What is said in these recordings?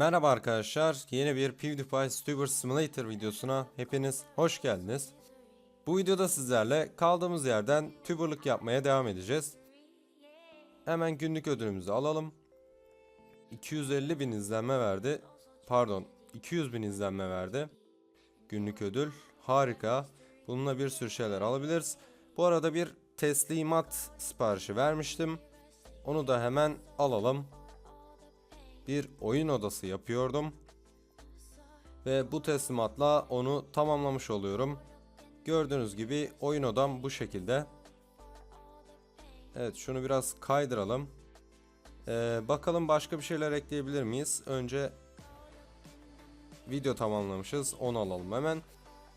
Merhaba arkadaşlar, yeni bir PewDiePie Stuber Simulator videosuna hepiniz hoş geldiniz. Bu videoda sizlerle kaldığımız yerden tuberlık yapmaya devam edeceğiz. Hemen günlük ödülümüzü alalım. 250 bin izlenme verdi. Pardon, 200 bin izlenme verdi. Günlük ödül. Harika. Bununla bir sürü şeyler alabiliriz. Bu arada bir teslimat siparişi vermiştim. Onu da hemen alalım bir oyun odası yapıyordum. Ve bu teslimatla onu tamamlamış oluyorum. Gördüğünüz gibi oyun odam bu şekilde. Evet şunu biraz kaydıralım. Ee, bakalım başka bir şeyler ekleyebilir miyiz? Önce video tamamlamışız. Onu alalım hemen.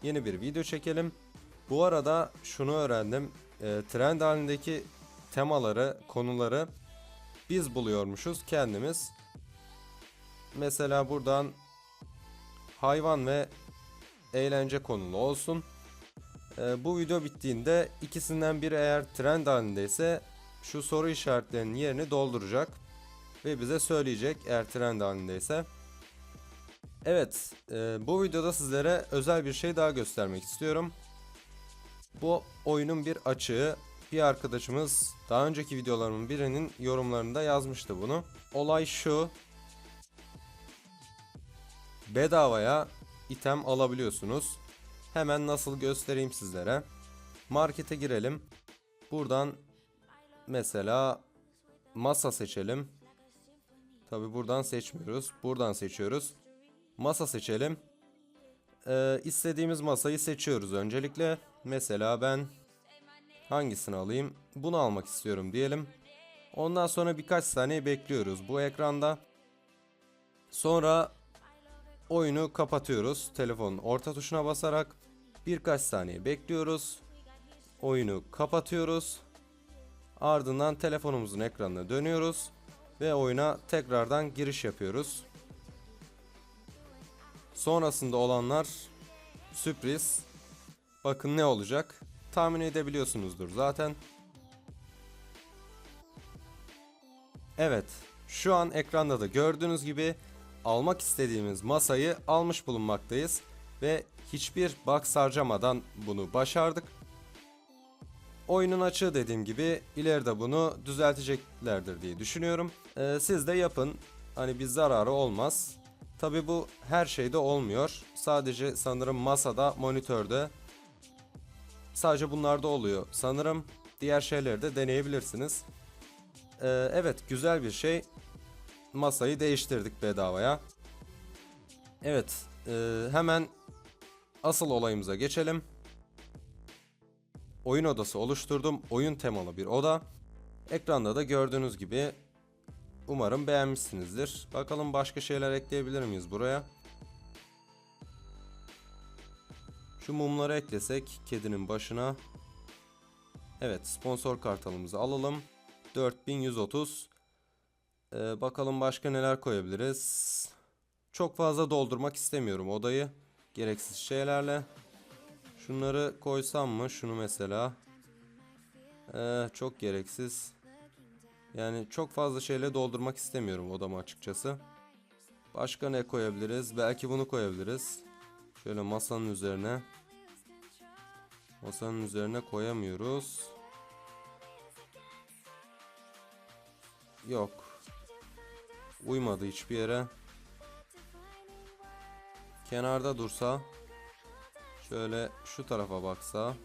Yeni bir video çekelim. Bu arada şunu öğrendim. Ee, trend halindeki temaları, konuları biz buluyormuşuz kendimiz. Mesela buradan hayvan ve eğlence konulu olsun. Ee, bu video bittiğinde ikisinden biri eğer trend halindeyse şu soru işaretlerinin yerini dolduracak ve bize söyleyecek eğer trend halindeyse. Evet, e, bu videoda sizlere özel bir şey daha göstermek istiyorum. Bu oyunun bir açığı bir arkadaşımız daha önceki videolarımın birinin yorumlarında yazmıştı bunu. Olay şu, bedavaya item alabiliyorsunuz. Hemen nasıl göstereyim sizlere. Markete girelim. Buradan mesela masa seçelim. Tabi buradan seçmiyoruz. Buradan seçiyoruz. Masa seçelim. Ee, istediğimiz masayı seçiyoruz öncelikle. Mesela ben hangisini alayım? Bunu almak istiyorum diyelim. Ondan sonra birkaç saniye bekliyoruz bu ekranda. Sonra oyunu kapatıyoruz. Telefonun orta tuşuna basarak birkaç saniye bekliyoruz. Oyunu kapatıyoruz. Ardından telefonumuzun ekranına dönüyoruz ve oyuna tekrardan giriş yapıyoruz. Sonrasında olanlar sürpriz. Bakın ne olacak? Tahmin edebiliyorsunuzdur zaten. Evet, şu an ekranda da gördüğünüz gibi almak istediğimiz masayı almış bulunmaktayız ve hiçbir bug harcamadan bunu başardık. Oyunun açığı dediğim gibi ileride bunu düzelteceklerdir diye düşünüyorum. Ee, siz de yapın. Hani bir zararı olmaz. Tabi bu her şeyde olmuyor. Sadece sanırım masada, monitörde sadece bunlarda oluyor. Sanırım diğer şeyleri de deneyebilirsiniz. Ee, evet güzel bir şey masayı değiştirdik bedavaya. Evet, e, hemen asıl olayımıza geçelim. Oyun odası oluşturdum. Oyun temalı bir oda. Ekranda da gördüğünüz gibi umarım beğenmişsinizdir. Bakalım başka şeyler ekleyebilir miyiz buraya? Şu mumları eklesek kedinin başına. Evet, sponsor kartalımızı alalım. 4130 ee, bakalım başka neler koyabiliriz. Çok fazla doldurmak istemiyorum odayı. Gereksiz şeylerle. Şunları koysam mı? Şunu mesela. Ee, çok gereksiz. Yani çok fazla şeyle doldurmak istemiyorum odamı açıkçası. Başka ne koyabiliriz? Belki bunu koyabiliriz. Şöyle masanın üzerine. Masanın üzerine koyamıyoruz. Yok. Uymadı hiçbir yere. Kenarda dursa. Şöyle şu tarafa baksa.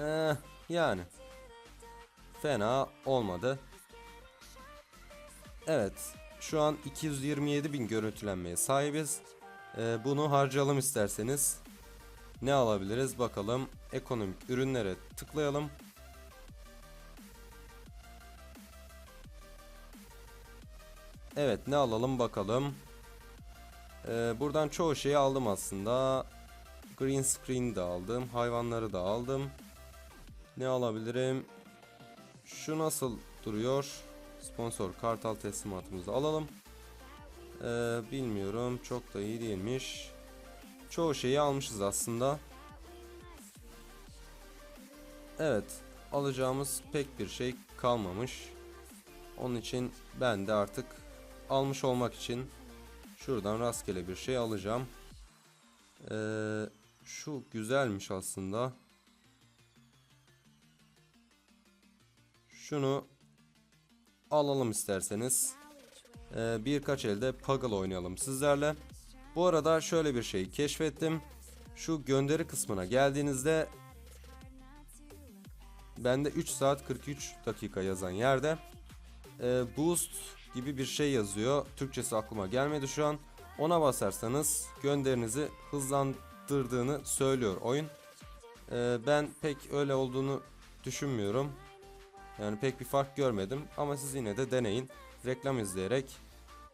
Eh, yani. Fena olmadı. Evet. Şu an 227 bin görüntülenmeye sahibiz. Ee, bunu harcayalım isterseniz. Ne alabiliriz bakalım. Ekonomik ürünlere tıklayalım. Evet ne alalım bakalım. Ee, buradan çoğu şeyi aldım aslında. Green screen de aldım. Hayvanları da aldım. Ne alabilirim? Şu nasıl duruyor? Sponsor kartal teslimatımızı alalım. Ee, bilmiyorum. Çok da iyi değilmiş. Çoğu şeyi almışız aslında. Evet. Alacağımız pek bir şey kalmamış. Onun için ben de artık almış olmak için şuradan rastgele bir şey alacağım. Ee, şu güzelmiş aslında. Şunu alalım isterseniz. Ee, birkaç elde Puggle oynayalım sizlerle. Bu arada şöyle bir şey keşfettim. Şu gönderi kısmına geldiğinizde bende 3 saat 43 dakika yazan yerde e, boost gibi bir şey yazıyor. Türkçesi aklıma gelmedi şu an. Ona basarsanız gönderinizi hızlandırdığını söylüyor oyun. E, ben pek öyle olduğunu düşünmüyorum. Yani pek bir fark görmedim ama siz yine de deneyin. Reklam izleyerek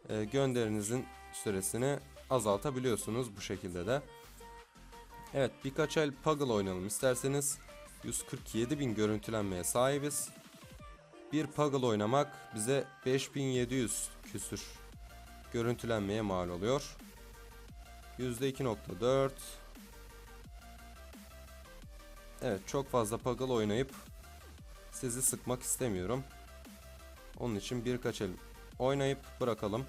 e, gönderinizin süresini azaltabiliyorsunuz bu şekilde de. Evet birkaç el Puggle oynayalım isterseniz. 147 bin görüntülenmeye sahibiz. Bir Puggle oynamak bize 5700 küsür görüntülenmeye mal oluyor. %2.4 Evet çok fazla Puggle oynayıp sizi sıkmak istemiyorum. Onun için birkaç el oynayıp bırakalım.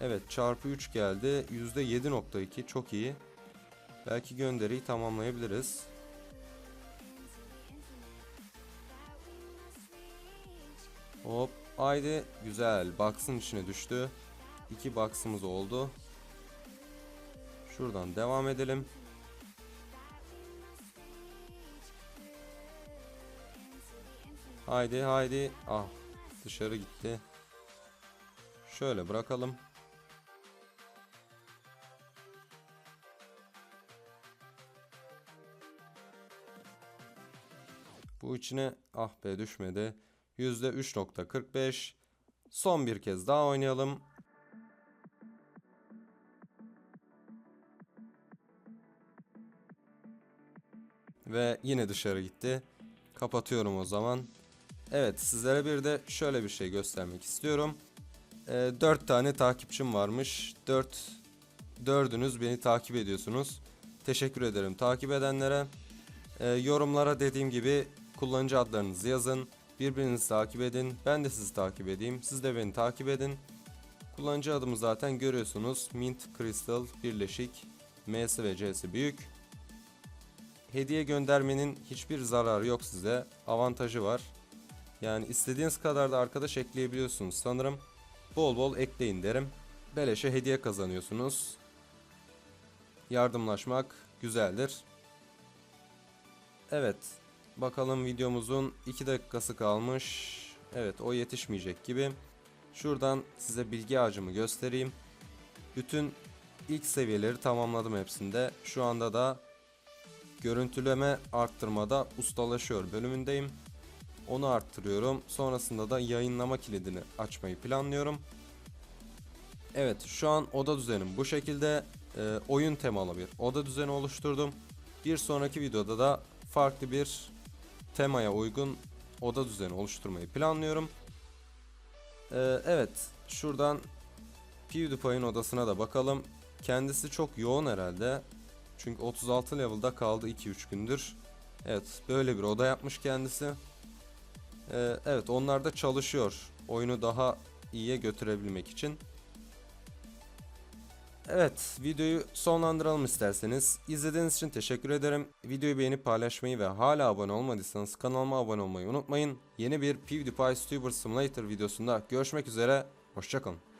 Evet çarpı 3 geldi. %7.2 çok iyi. Belki gönderiyi tamamlayabiliriz. Hop haydi güzel box'ın içine düştü. İki box'ımız oldu. Şuradan devam edelim. Haydi haydi. Ah dışarı gitti. Şöyle bırakalım. Bu içine ah be düşmedi. %3.45. Son bir kez daha oynayalım. Ve yine dışarı gitti. Kapatıyorum o zaman. Evet sizlere bir de şöyle bir şey göstermek istiyorum. Ee, 4 tane takipçim varmış. 4 dördünüz beni takip ediyorsunuz. Teşekkür ederim takip edenlere. Ee, yorumlara dediğim gibi kullanıcı adlarınızı yazın. Birbirinizi takip edin. Ben de sizi takip edeyim. Siz de beni takip edin. Kullanıcı adımı zaten görüyorsunuz. Mint Crystal birleşik. M'si ve C'si büyük. Hediye göndermenin hiçbir zararı yok size. Avantajı var. Yani istediğiniz kadar da arkadaş ekleyebiliyorsunuz sanırım. Bol bol ekleyin derim. Beleşe hediye kazanıyorsunuz. Yardımlaşmak güzeldir. Evet. Bakalım videomuzun 2 dakikası kalmış. Evet o yetişmeyecek gibi. Şuradan size bilgi ağacımı göstereyim. Bütün ilk seviyeleri tamamladım hepsinde. Şu anda da görüntüleme arttırmada ustalaşıyor bölümündeyim. Onu arttırıyorum. Sonrasında da yayınlama kilidini açmayı planlıyorum. Evet şu an oda düzenim bu şekilde. Ee, oyun temalı bir oda düzeni oluşturdum. Bir sonraki videoda da farklı bir temaya uygun oda düzeni oluşturmayı planlıyorum. Ee, evet şuradan PewDiePie'in odasına da bakalım. Kendisi çok yoğun herhalde. Çünkü 36 level'da kaldı 2-3 gündür. Evet böyle bir oda yapmış kendisi. Ee, evet onlar da çalışıyor. Oyunu daha iyiye götürebilmek için. Evet videoyu sonlandıralım isterseniz. İzlediğiniz için teşekkür ederim. Videoyu beğenip paylaşmayı ve hala abone olmadıysanız kanalıma abone olmayı unutmayın. Yeni bir PewDiePie Stuber Simulator videosunda görüşmek üzere. Hoşçakalın.